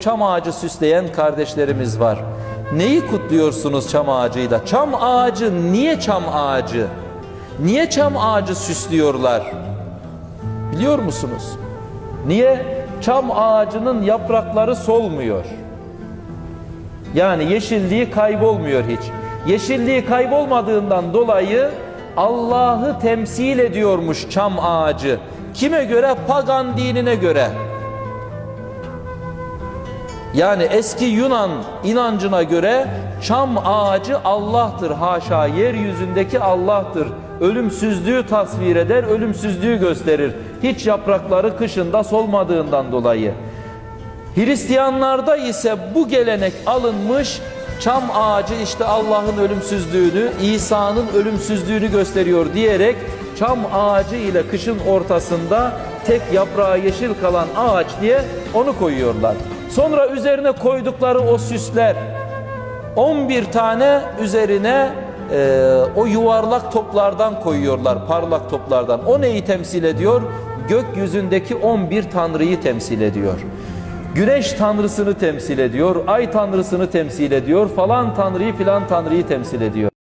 çam ağacı süsleyen kardeşlerimiz var. Neyi kutluyorsunuz çam ağacıyla? Çam ağacı niye çam ağacı? Niye çam ağacı süslüyorlar? Biliyor musunuz? Niye? Çam ağacının yaprakları solmuyor. Yani yeşilliği kaybolmuyor hiç. Yeşilliği kaybolmadığından dolayı Allah'ı temsil ediyormuş çam ağacı. Kime göre? Pagan dinine göre. Yani eski Yunan inancına göre çam ağacı Allah'tır. Haşa yeryüzündeki Allah'tır. Ölümsüzlüğü tasvir eder, ölümsüzlüğü gösterir. Hiç yaprakları kışında solmadığından dolayı. Hristiyanlarda ise bu gelenek alınmış çam ağacı işte Allah'ın ölümsüzlüğünü, İsa'nın ölümsüzlüğünü gösteriyor diyerek çam ağacı ile kışın ortasında tek yaprağı yeşil kalan ağaç diye onu koyuyorlar. Sonra üzerine koydukları o süsler 11 tane üzerine e, o yuvarlak toplardan koyuyorlar, parlak toplardan. O neyi temsil ediyor? Gökyüzündeki 11 tanrıyı temsil ediyor. Güneş tanrısını temsil ediyor, ay tanrısını temsil ediyor, falan tanrıyı filan tanrıyı temsil ediyor.